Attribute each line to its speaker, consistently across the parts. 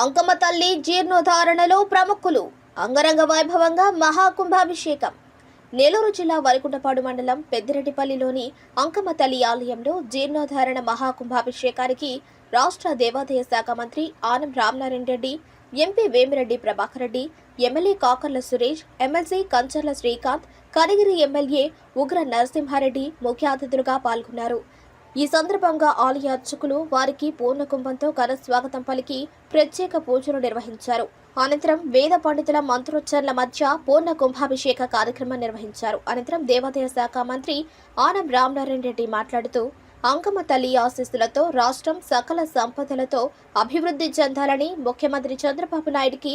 Speaker 1: అంకమ్మ తల్లి జీర్ణోధారణలో ప్రముఖులు. అంగరంగ వైభవంగా మహాకుంభాభిషేకం. నెల్లూరు జిల్లా వరికుంటపాడు మండలం పెద్దిరెడ్డిపల్లిలోని అంకమ్మ తల్లి ఆలయంలో జీర్ణోధారణ మహాకుంభాభిషేకానికి రాష్ట్ర దేవాదాయ శాఖ మంత్రి Anam Ramanarayana Reddy MP Vemireddy Prabhakar Reddy MLA Kakarla Suresh MLC Kancharla Srikanth Kanigiri MLA Ugra Narasimha Reddy ముఖ్య అతిథులుగా పాల్గొన్నారు. ఈ సందర్భంగా ఆలయ అర్చకులు వారికి పూర్ణ కుంభంతో ఘన స్వాగతం పలికి ప్రత్యేక పూజలు నిర్వహించారు. అనంతరం వేద పండితుల మంత్రోచ్చరణల మధ్య పూర్ణ కుంభాభిషేక కార్యక్రమం నిర్వహించారు. అనంతరం దేవాదాయ శాఖ మంత్రి ఆనం రామనారాయణ రెడ్డి మాట్లాడుతూ అంకమ్మ తల్లి ఆశీస్సులతో రాష్ట్రం సకల సంపదలతో అభివృద్ధి చెందాలని ముఖ్యమంత్రి చంద్రబాబు నాయుడికి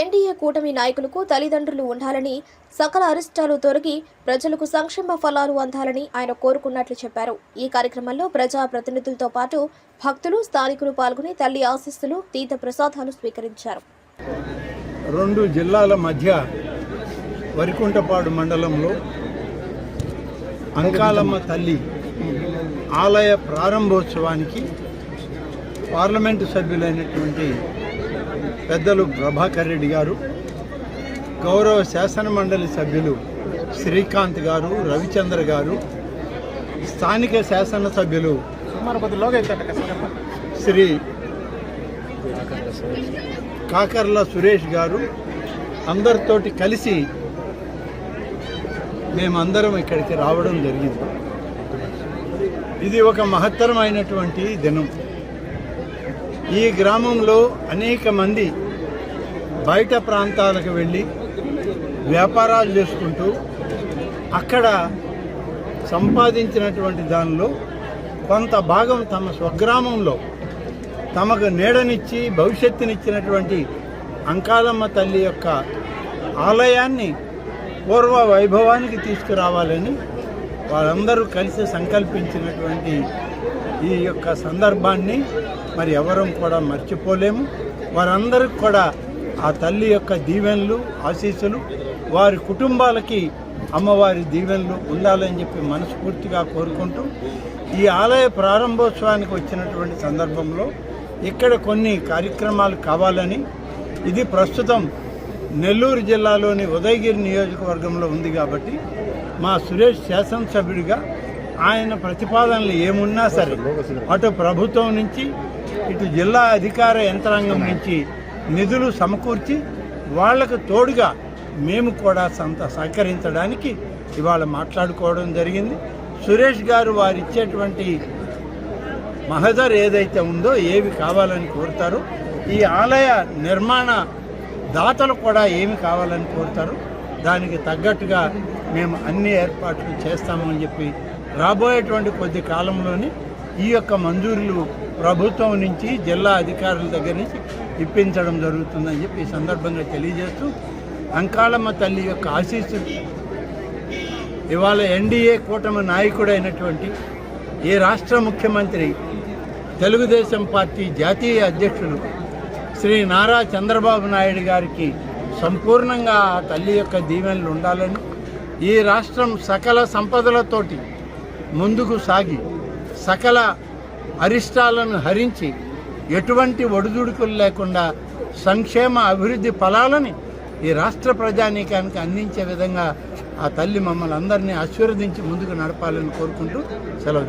Speaker 1: ఎన్డీఏ కూటమి నాయకులకు తల్లిదండ్రులు ఉండాలని సకల అరిష్టాలు తొలగి ప్రజలకు సంక్షేమ ఫలాలు అందాలని ఆయన కోరుకున్నట్లు చెప్పారు. ఈ కార్యక్రమంలో ప్రజా ప్రతినిధులతో పాటు భక్తులు స్థానికులు పాల్గొని తల్లి ఆశీస్సులు తీర్థ ప్రసాదాలు స్వీకరించారు.
Speaker 2: రెండు జిల్లాల మధ్య వరికుంటపాడు మండలంలో అంకాలమ్మ తల్లి ఆలయ ప్రారంభోత్సవానికి పార్లమెంటు సభ్యులైనటువంటి పెద్దలు ప్రభాకర్ రెడ్డి గారు గౌరవ శాసన మండలి సభ్యులు శ్రీకాంత్ గారు రవిచంద్ర గారు స్థానిక శాసనసభ్యులు శ్రీ కాకర్ల సురేష్ గారు అందరితోటి కలిసి మేమందరం ఇక్కడికి రావడం జరిగింది. ఇది ఒక మహత్తరమైనటువంటి దినం. ఈ గ్రామంలో అనేక మంది బయట ప్రాంతాలకు వెళ్ళి వ్యాపారాలు చేసుకుంటూ అక్కడ సంపాదించినటువంటి దానిలో కొంత భాగం తమ స్వగ్రామంలో తమకు నీడనిచ్చి భవిష్యత్తునిచ్చినటువంటి అంకాలమ్మ తల్లి యొక్క ఆలయాన్ని పూర్వ వైభవానికి తీసుకురావాలని వాళ్ళందరూ కలిసి సంకల్పించినటువంటి ఈ యొక్క సందర్భాన్ని మరి ఎవరం కూడా మర్చిపోలేము. వారందరికి కూడా ఆ తల్లి యొక్క దీవెనలు ఆశీస్సులు వారి కుటుంబాలకి అమ్మవారి దీవెనలు ఉండాలని చెప్పి మనస్ఫూర్తిగా కోరుకుంటూ ఈ ఆలయ ప్రారంభోత్సవానికి వచ్చినటువంటి సందర్భంలో ఇక్కడ కొన్ని కార్యక్రమాలు కావాలని ఇది ప్రస్తుతం నెల్లూరు జిల్లాలోని ఉదయగిరి నియోజకవర్గంలో ఉంది కాబట్టి మా సురేష్ శాసనసభ్యుడిగా ఆయన ప్రతిపాదనలు ఏమున్నా సరే అటు ప్రభుత్వం నుంచి ఇటు జిల్లా అధికార యంత్రాంగం నుంచి నిధులు సమకూర్చి వాళ్ళకు తోడుగా మేము కూడా సంత సహకరించడానికి ఇవాళ మాట్లాడుకోవడం జరిగింది. సురేష్ గారు వారు ఇచ్చేటువంటి మహదర్ ఏదైతే ఉందో ఏవి కావాలని కోరుతారో ఈ ఆలయ నిర్మాణ దాతలు కూడా ఏమి కావాలని కోరుతారు? దానికి తగ్గట్టుగా మేము అన్ని ఏర్పాట్లు చేస్తామని చెప్పి రాబోయేటువంటి కొద్ది కాలంలోని ఈ యొక్క మంజూరులు ప్రభుత్వం నుంచి జిల్లా అధికారుల దగ్గర నుంచి ఇప్పించడం జరుగుతుందని చెప్పి ఈ సందర్భంగా తెలియజేస్తూ అంకాళమ్మ తల్లి యొక్క ఆశీస్సు ఇవాళ ఎన్డీఏ కూటమి నాయకుడైనటువంటి ఈ రాష్ట్ర ముఖ్యమంత్రి తెలుగుదేశం పార్టీ జాతీయ అధ్యక్షులు శ్రీ నారా చంద్రబాబు నాయుడు గారికి సంపూర్ణంగా ఆ తల్లి యొక్క దీవెనలు ఉండాలని ఈ రాష్ట్రం సకల సంపదలతోటి ముందుకు సాగి సకల అరిష్టాలను హరించి ఎటువంటి ఒడిదుడుకులు లేకుండా సంక్షేమ అభివృద్ధి ఫలాలని ఈ రాష్ట్ర ప్రజానీకానికి అందించే విధంగా ఆ తల్లి మమ్మల్ని అందరినీ ఆశీర్వదించి ముందుకు నడపాలని కోరుకుంటూ సెలవు